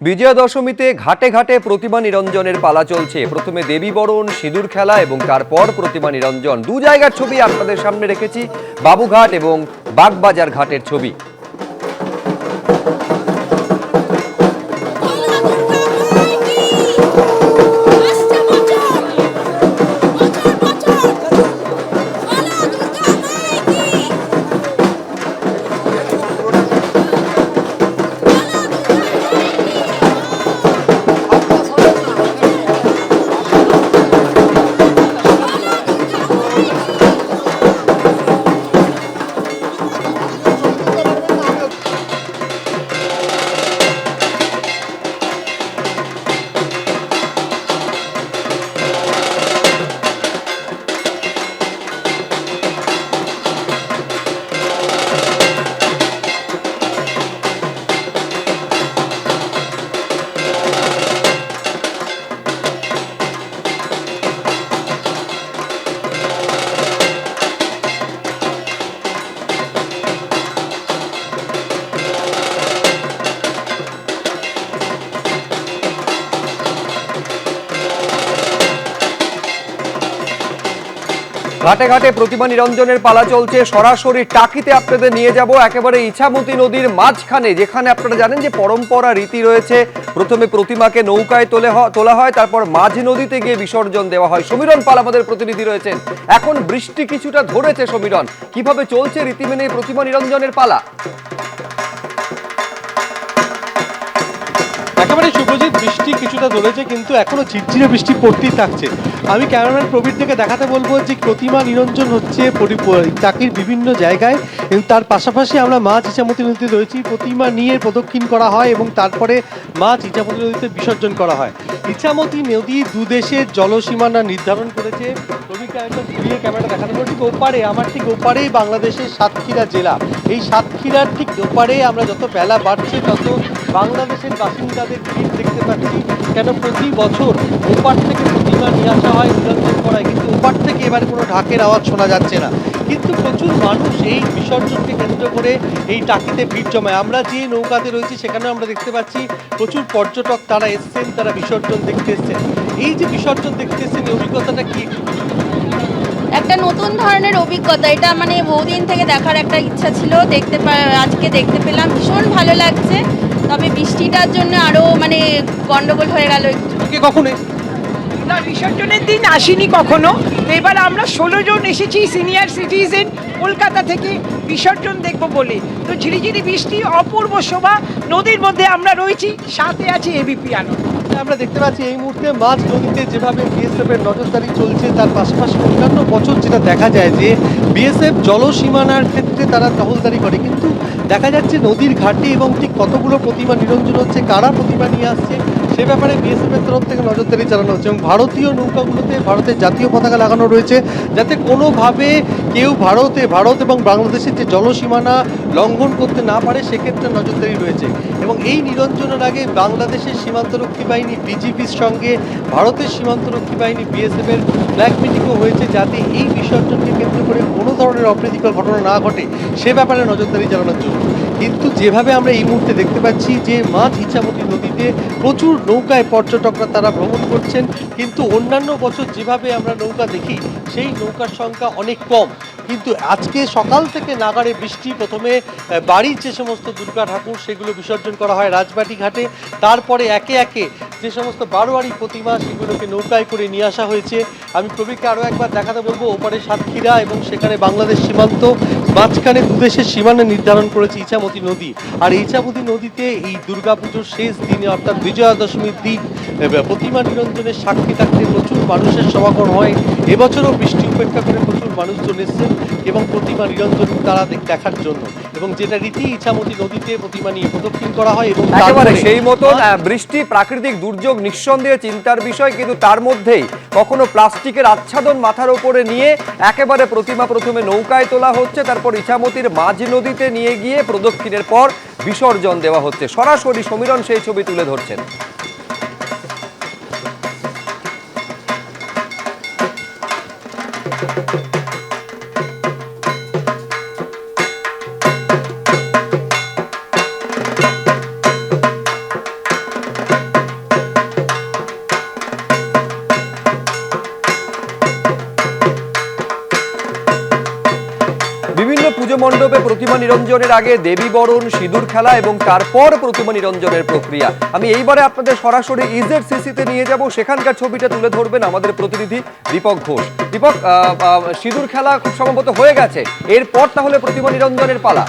বিজয়া দশমীতে ঘাটে ঘাটে প্রতিমা নিরঞ্জনের পালা চলছে। প্রথমে দেবী বরণ সিঁদুর খেলা এবং তারপর প্রতিমা নিরঞ্জন। দু জায়গার ছবি আপনাদের সামনে রেখেছি, বাবুঘাট এবং বাগবাজার ঘাটের ছবি। ঘাটে ঘাটে প্রতিমা নিরঞ্জনের পালা চলছে। সরাসরি টাকিতে আপনাদের নিয়ে যাব একেবারে ইছামতি নদীর মাঝখানে, যেখানে আপনারা জানেন যে পরম্পরা রীতি রয়েছে। প্রথমে প্রতিমাকে নৌকায় তোলে তোলা হয়, তারপর মাঝ নদীতে গিয়ে বিসর্জন দেওয়া হয়। সমীরণ পাল আমাদের প্রতিনিধি রয়েছেন। এখন বৃষ্টি কিছুটা ধরেছে সমীরণ। কীভাবে চলছে রীতি মেনে প্রতিমা নিরঞ্জনের পালা? বৃষ্টি কিছুটা ধরেছে, কিন্তু এখনও ঝিরঝিরে বৃষ্টি পড়তেই থাকছে। আমি ক্যামেরাম্যান প্রবীর থেকে দেখাতে বলব যে প্রতিমা নিরঞ্জন হচ্ছে চাকির বিভিন্ন জায়গায়। তার পাশাপাশি আমরা মাছ ইচামতি নদীতে রয়েছি। প্রতিমা নিয়ে প্রদক্ষিণ করা হয় এবং তারপরে মাছ ইচামতি নদীতে বিসর্জন করা হয়। ইচ্ছামতি নদী দুদেশের জলসীমানা নির্ধারণ করেছে। প্রবীরকে একদম ঘুরিয়ে ক্যামেরা দেখাতে ঠিক ওপারে, আমার ঠিক ওপারেই বাংলাদেশের সাতক্ষীরা জেলা। এই সাতক্ষীরার ঠিক ওপারে আমরা যত বেলা বাড়ছে, তত বাংলাদেশের বাসিন্দাদের ভিড় দেখতে পাচ্ছি। কেন প্রতি বছর ওপার থেকে প্রতিমা নিয়ে আসা হয় নিরঞ্জন করায়, কিন্তু ওপার থেকে এবারে কোনো ঢাকের আওয়াজ শোনা যাচ্ছে না। কিন্তু প্রচুর মানুষ এই বিসর্জনকে কেন্দ্র করে এই টাকিতে ভিড় জমায়। আমরা যে নৌকাতে রয়েছি, সেখানেও আমরা দেখতে পাচ্ছি প্রচুর পর্যটক তারা এসছেন, তারা বিসর্জন দেখতে এসছেন। এই যে বিসর্জন দেখতে এসছেন অভিজ্ঞতাটা কি? একটা নতুন ধরনের অভিজ্ঞতা। এটা মানে বহুদিন থেকে দেখার একটা ইচ্ছা ছিল দেখতে পা- আজকে দেখতে পেলাম। ভীষণ ভালো লাগছে। তবে বৃষ্টিটার জন্য আরও মানে গন্ডগোল হয়ে গেল আগে না বিসর্জনের দিন আসিনি কখনো। এবার আমরা ষোলো জন এসেছি সিনিয়র সিটিজেন কলকাতা থেকে বিসর্জন দেখব বলে। তো ঝিরিঝিরি বৃষ্টি অপূর্ব শোভা। নদীর মধ্যে আমরা রয়েছি সাথে আছে এবিপি আনন্দ। আমরা দেখতে পাচ্ছি এই মুহূর্তে মাছ নদীতে যেভাবে বিএসএফ এর নজরদারি চলছে, তার পাশাপাশি অন্যান্য বছর যেটা দেখা যায় যে বিএসএফ জলসীমানার ক্ষেত্রে তারা টহলদারি করে। কিন্তু দেখা যাচ্ছে নদীর ঘাটে এবং ঠিক কতগুলো প্রতিমা নিরঞ্জন হচ্ছে, কারা প্রতিমা নিয়ে আসছে সে ব্যাপারে বিএসএফ এর তরফ থেকে নজরদারি চালানো হচ্ছে এবং ভারতীয় নৌকাগুলোতে ভারতের জাতীয় পতাকা লাগানো রয়েছে, যাতে কোনোভাবে কেউ ভারতে, ভারত এবং বাংলাদেশের যে জলসীমানা লঙ্ঘন করতে না পারে, সেক্ষেত্রে নজরদারি রয়েছে। এবং এই নিরঞ্জনের আগে বাংলাদেশের সীমান্তরক্ষী বাহিনী বিজিবির সঙ্গে ভারতের সীমান্তরক্ষী বাহিনী বিএসএফ এর ফ্ল্যাগ মিটিংও হয়েছে, যাতে এই বিসর্জনকে কেন্দ্র করে কোনো ধরনের অপ্রীতিকর ঘটনা না ঘটে। সে ব্যাপারে নজরদারি চালানোর জন্য। কিন্তু যেভাবে আমরা এই মুহূর্তে দেখতে পাচ্ছি যে মাছ ইচ্ছামতি নদীতে প্রচুর নৌকায় পর্যটকরা তারা ভ্রমণ করছেন, কিন্তু অন্যান্য বছর যেভাবে আমরা নৌকা দেখি, সেই নৌকার সংখ্যা অনেক কম। কিন্তু আজকে সকাল থেকে নাগাড়ে বৃষ্টি, প্রথমে বাড়ির যে সমস্ত দুর্গা ঠাকুর, সেগুলো বিসর্জন করা হয় রাজবাটি ঘাটে। তারপরে একে একে যে সমস্ত বারোয়ারি প্রতিমা, সেগুলোকে নৌকায় করে নিয়ে আসা হয়েছে। আমি প্রবীরকে আরও একবার দেখাতে বলব, ওপারে সাতক্ষীরা এবং সেখানে বাংলাদেশ সীমান্ত। মাঝখানে দুদেশের সীমানা নির্ধারণ করেছে ইছামতি নদী। আর ইছামতি নদীতে এই দুর্গাপুজোর শেষ দিনে অর্থাৎ বিজয়া দশমীর দিন প্রতিমা নিরঞ্জনের সাক্ষী থাকতে প্রচুর মানুষের সমাগম হয়। এবছরও বৃষ্টি উপেক্ষা করে প্রচুর মানুষজন এসেছেন। এবং প্রতিমা নিরঞ্জন তারা দেখার জন্য। এবং যেটা রীতি ইছামতি নদীতে প্রতিমা নিয়ে প্রদক্ষিণ করা হয় এবং একেবারে সেই আহ, বৃষ্টি প্রাকৃতিক দুর্যোগ নিঃসন্দেহে চিন্তার বিষয় কিন্তু তার মধ্যেই কখনো প্লাস্টিকের আচ্ছাদন মাথার উপরে নিয়ে একেবারে প্রতিমা প্রথমে নৌকায় তোলা হচ্ছে তারপর ইছামতির মাঝ নদীতে নিয়ে গিয়ে প্রদক্ষিণের পর বিসর্জন দেওয়া হচ্ছে। সরাসরি সমীরণ সেই ছবি তুলে ধরছেন। নিরঞ্জনের আগে দেবী বরণ, সিঁদুর খেলা এবং তারপর প্রতিমা নিরঞ্জনের প্রক্রিয়া। আমি এইবারে আপনাদের সরাসরি ইজেড সিসিতে নিয়ে যাব। সেখানকার ছবিটা তুলে ধরবেন আমাদের প্রতিনিধি দীপক ঘোষ। দীপক সিঁদুর খেলা খুব সম্ভবত হয়ে গেছে। এরপর তাহলে প্রতিমা নিরঞ্জনের পালা।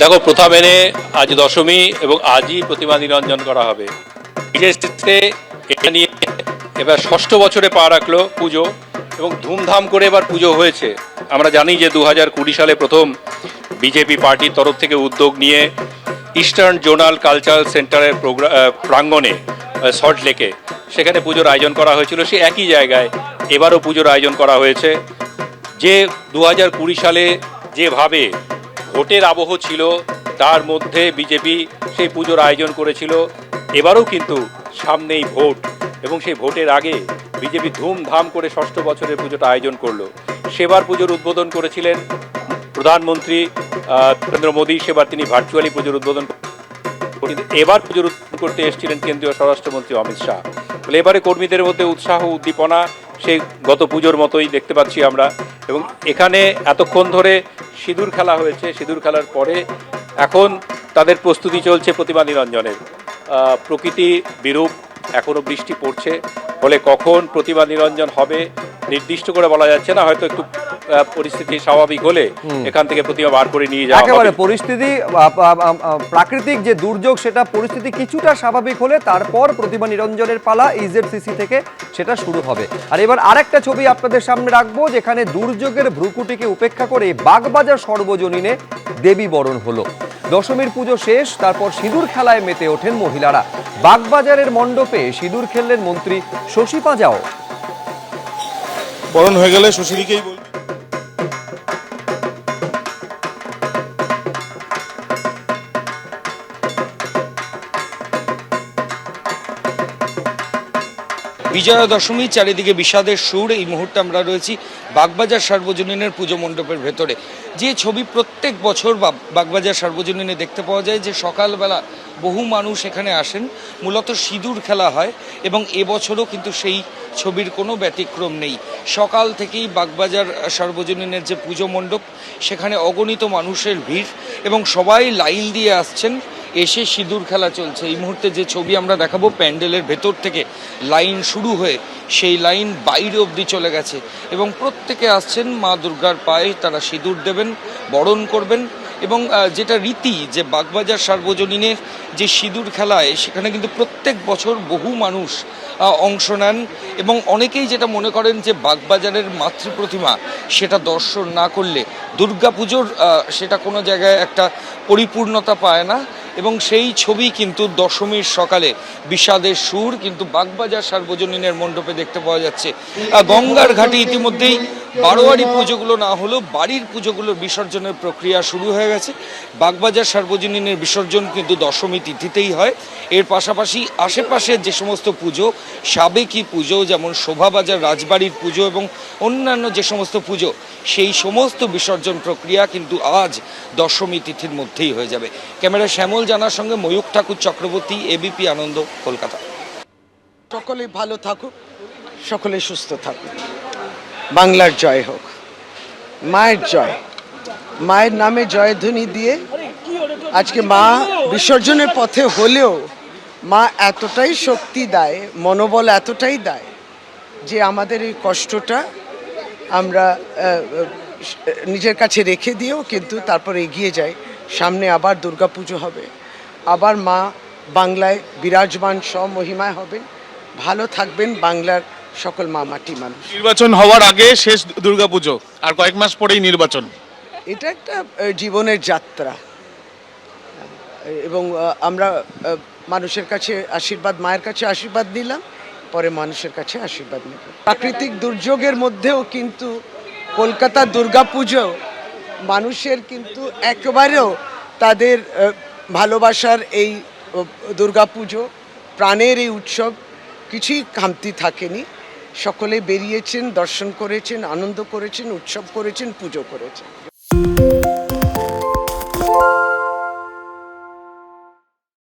দেখো, প্রথা মেনে আজ দশমী এবং আজই প্রতিমা নিরঞ্জন করা হবে। বিশেষ ক্ষেত্রে এটা নিয়ে এবার ষষ্ঠ বছরে পা রাখল পুজো এবং ধুমধাম করে এবার পুজো হয়েছে। আমরা জানি যে দু হাজার কুড়ি সালে প্রথম বিজেপি পার্টির তরফ থেকে উদ্যোগ নিয়ে ইস্টার্ন জোনাল কালচারাল সেন্টারের প্রোগ্রাম প্রাঙ্গণে সল্ট লেকে সেখানে পুজোর আয়োজন করা হয়েছিল। সে একই জায়গায় এবারও পুজোর আয়োজন করা হয়েছে। যে দু হাজার কুড়ি সালে যেভাবে ভোটের আবহ ছিল, তার মধ্যে বিজেপি সেই পুজোর আয়োজন করেছিল। এবারও কিন্তু সামনেই ভোট। এবং সেই ভোটের আগে বিজেপি ধুমধাম করে ষষ্ঠ বছরের পুজোটা আয়োজন করল। সেবার পুজোর উদ্বোধন করেছিলেন প্রধানমন্ত্রী নরেন্দ্র মোদী। সেবার তিনি ভার্চুয়ালি পুজোর উদ্বোধন এবার পুজোর উদ্বোধন করতে এসেছিলেন কেন্দ্রীয় স্বরাষ্ট্রমন্ত্রী অমিত শাহ। ফলে এবারে কর্মীদের মধ্যে উৎসাহ, উদ্দীপনা, সেই গত পুজোর মতোই দেখতে পাচ্ছি আমরা। এবং এখানে এতক্ষণ ধরে সিঁদুর খেলা হয়েছে। সিঁদুর খেলার পরে এখন তাদের প্রস্তুতি চলছে প্রতিমা নিরঞ্জনের। প্রকৃতি বিরূপ এখনও বৃষ্টি পড়ছে, ফলে কখন প্রতিমা নিরঞ্জন হবে নির্দিষ্ট করে বলা যাচ্ছে না, হয়তো একটু পরিস্থিতি স্বাভাবিক হলে এখান থেকে প্রতিমা বার করে নিয়ে যাওয়া একেবারে হবে। পরিস্থিতি প্রাকৃতিক যে দুর্যোগ সেটা পরিস্থিতি কিছুটা স্বাভাবিক হলে তারপর প্রতিমা নিরঞ্জনের পালা ইজেডসিসি থেকে সেটা শুরু হবে। আর এবার আরেকটা ছবি আপনাদের সামনে রাখব যেখানে দুর্যোগের ভ্রুকুটিকে উপেক্ষা করে বাগবাজার সর্বজনীনে দেবী বরণ হলো। দশমীর পুজো শেষ তারপর সিঁদুর খেলায় মেতে ওঠেন মহিলারা। বাগবাজারের মণ্ডপে সিঁদুর খেললেন মন্ত্রী শশী পাঁজাও। বরণ হয়ে গেলে সুশীলিকেই বিজয়া দশমী চারিদিকে বিষাদের সুর, এই মুহূর্তে আমরা রয়েছি বাগবাজার সার্বজনীনের পুজো মণ্ডপের ভেতরে। যে ছবি প্রত্যেক বছর বা- বাগবাজার সার্বজনীনে দেখতে পাওয়া যায় যে সকালবেলা বহু মানুষ এখানে আসেন, মূলত সিঁদুর খেলা হয় এবং এবছরও কিন্তু সেই ছবির কোনো ব্যতিক্রম নেই। সকাল থেকেই বাগবাজার সার্বজনীনের যে পুজো মণ্ডপ, সেখানে অগণিত মানুষের ভিড় এবং সবাই লাইন দিয়ে আসছেন। এসে সিঁদুর খেলা চলছে। এই মুহূর্তে যে ছবি আমরা দেখাবো, প্যান্ডেলের ভেতর থেকে লাইন শুরু হয়ে সেই লাইন বাইরে অবধি চলে গেছে এবং প্রত্যেকে আসছেন মা দুর্গার পায়ে, তারা সিঁদুর দেবেন, বরণ করবেন এবং যেটা রীতি যে বাগবাজার সার্বজনীনের যে সিঁদুর খেলায়, সেখানে কিন্তু প্রত্যেক বছর বহু মানুষ অংশ নেন এবং অনেকেই যেটা মনে করেন যে বাগবাজারের মাতৃ প্রতিমা সেটা দর্শন না করলে দুর্গাপুজোর সেটা কোনো জায়গায় একটা পরিপূর্ণতা পায় না। এবং সেই ছবি কিন্তু দশমীর সকালে বিষাদের সুর কিন্তু বাগবাজার সার্বজনীনের মণ্ডপে দেখতে পাওয়া যাচ্ছে। গঙ্গার ঘাটে ইতিমধ্যেই বারোয়ারি পুজোগুলো না হলেও বাড়ির পুজোগুলোর বিসর্জনের প্রক্রিয়া শুরু হয়ে গেছে। বাগবাজার সার্বজনীনের বিসর্জন কিন্তু দশমী তিথিতেই হয়। এর পাশাপাশি আশেপাশের যে সমস্ত পুজো, সাবেকি পুজো যেমন শোভাবাজার, রাজবাড়ির পুজো এবং অন্যান্য যে সমস্ত পুজো, সেই সমস্ত বিসর্জন প্রক্রিয়া কিন্তু আজ দশমী তিথির মধ্যেই হয়ে যাবে। ক্যামেরা শ্যামল জানার সঙ্গে ময়ূক ঠাকুর চক্রবর্তী এবিপি আনন্দ, কলকাতা। সকলে ভালো থাকুক সকলে সুস্থ থাকুক। বাংলার জয় হোক। মায়ের জয়। মায়ের নামে জয়ধ্বনি দিয়ে আজকে মা বিসর্জনের পথে হলেও মা এতটাই শক্তি দেয়, মনোবল এতটাই দেয় যে আমাদের এই কষ্টটা আমরা নিজের কাছে রেখে দিয়েও কিন্তু তারপর এগিয়ে যাই। সামনে আবার দুর্গাপুজো হবে। আবার মা বাংলায় বিরাজমান, স্বমহিমায় হবেন। ভালো থাকবেন বাংলার সকল মা মাটি মানুষ। নির্বাচন হওয়ার আগে শেষ দুর্গাপুজো আর কয়েক মাস পরেই নির্বাচন। এটা একটা জীবনের যাত্রা। এবং আমরা মানুষের কাছে আশীর্বাদ মায়ের কাছে আশীর্বাদ নিলাম পরে মানুষের কাছে আশীর্বাদ নেব। প্রাকৃতিক দুর্যোগের মধ্যেও কিন্তু কলকাতা দুর্গাপুজো মানুষের কিন্তু একেবারেও তাদের ভালোবাসার এই দুর্গাপুজো প্রাণের এই উৎসব কিছুই খামতি থাকেনি। সকলে বেরিয়েছেন দর্শন করেছেন আনন্দ করেছেন উৎসব করেছেন পুজো করেছেন।